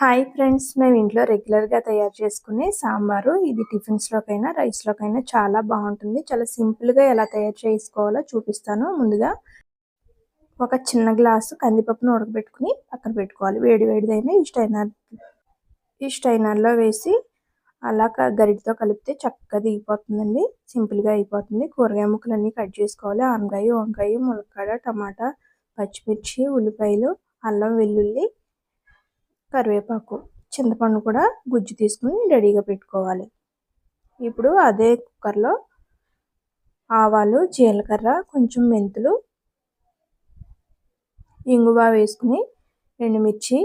Hi friends మేము ఇంట్లో రెగ్యులర్గా తయారు చేసుకునే సాంబారు. ఇది టిఫిన్స్లోకైనా రైస్లోకైనా చాలా బాగుంటుంది. చాలా సింపుల్గా ఎలా తయారు చేసుకోవాలో చూపిస్తాను. ముందుగా ఒక చిన్న గ్లాసు కందిపప్పును ఉడకబెట్టుకుని పక్కన పెట్టుకోవాలి. వేడి వేడిదైనా ఈ స్టైనర్ ఈ స్టైనర్లో వేసి అలా గరిటితో కలిపితే చక్కగా దిగిపోతుందండి. సింపుల్గా అయిపోతుంది. కూరగాయ ముక్కలన్నీ కట్ చేసుకోవాలి. ఆనగాయ వంకాయ ములక్కాడ టమాటా పచ్చిమిర్చి ఉల్లిపాయలు అల్లం వెల్లుల్లి కరివేపాకు చింతపండు కూడా గుజ్జు తీసుకుని రెడీగా పెట్టుకోవాలి. ఇప్పుడు అదే కుక్కర్లో ఆవాలు జీలకర్ర కొంచెం మెంతులు ఇంగువ వేసుకుని ఎండుమిర్చి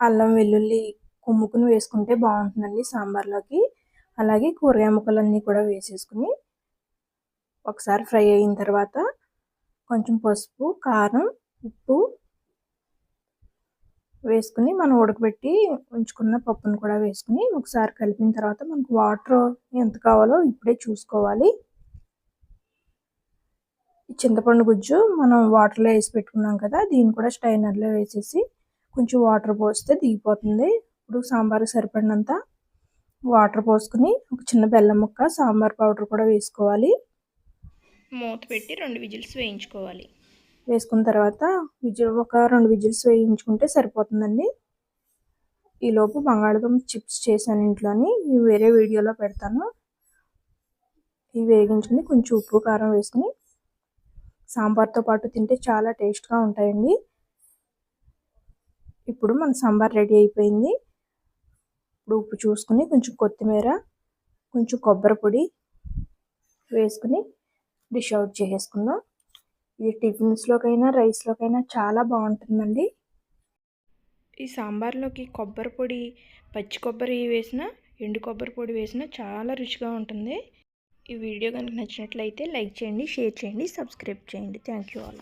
అల్లం వెల్లుల్లి కుమ్ముకుని వేసుకుంటే బాగుంటుందండి సాంబార్లోకి. అలాగే కూరగాయ ముక్కలన్నీ కూడా వేసేసుకుని ఒకసారి ఫ్రై అయిన తర్వాత కొంచెం పసుపు కారం ఉప్పు వేసుకుని మనం ఉడకబెట్టి ఉంచుకున్న పప్పును కూడా వేసుకుని ఒకసారి కలిపిన తర్వాత మనకు వాటర్ ఎంత కావాలో ఇప్పుడే చూసుకోవాలి. చింతపండు గుజ్జు మనం వాటర్లో వేసి పెట్టుకున్నాం కదా దీన్ని కూడా స్టైనర్లో వేసేసి కొంచెం వాటర్ పోస్తే దిగిపోతుంది. ఇప్పుడు సాంబార్ సరిపడినంత వాటర్ పోసుకుని ఒక చిన్న బెల్లం ముక్క సాంబార్ పౌడర్ కూడా వేసుకోవాలి. మూత పెట్టి రెండు విజిల్స్ వేయించుకోవాలి. వేసుకున్న తర్వాత విజిల్ ఒక రెండు విజిల్స్ వేయించుకుంటే సరిపోతుందండి. ఈలోపు బంగాళదుంప చిప్స్ చేశాను ఇంట్లోని. ఇవి వేరే వీడియోలో పెడతాను. ఇవి వేగించుకుని కొంచెం ఉప్పు కారం వేసుకుని సాంబార్తో పాటు తింటే చాలా టేస్ట్గా ఉంటాయండి. ఇప్పుడు మన సాంబార్ రెడీ అయిపోయింది. ఇప్పుడు ఉప్పు చూసుకుని కొంచెం కొత్తిమీర కొంచెం కొబ్బరి పొడి వేసుకుని డిష్ అవుట్ చేసేసుకుందాం. ఇది టిఫిన్స్లోకైనా రైస్లోకైనా చాలా బాగుంటుందండి ఈ సాంబార్లోకి కొబ్బరి పొడి పచ్చి కొబ్బరి వేసిన ఎండు కొబ్బరి పొడి వేసిన చాలా రుచిగా ఉంటుంది. ఈ వీడియో కనుక నచ్చినట్లయితే లైక్ చేయండి షేర్ చేయండి సబ్స్క్రైబ్ చేయండి. Thank you all.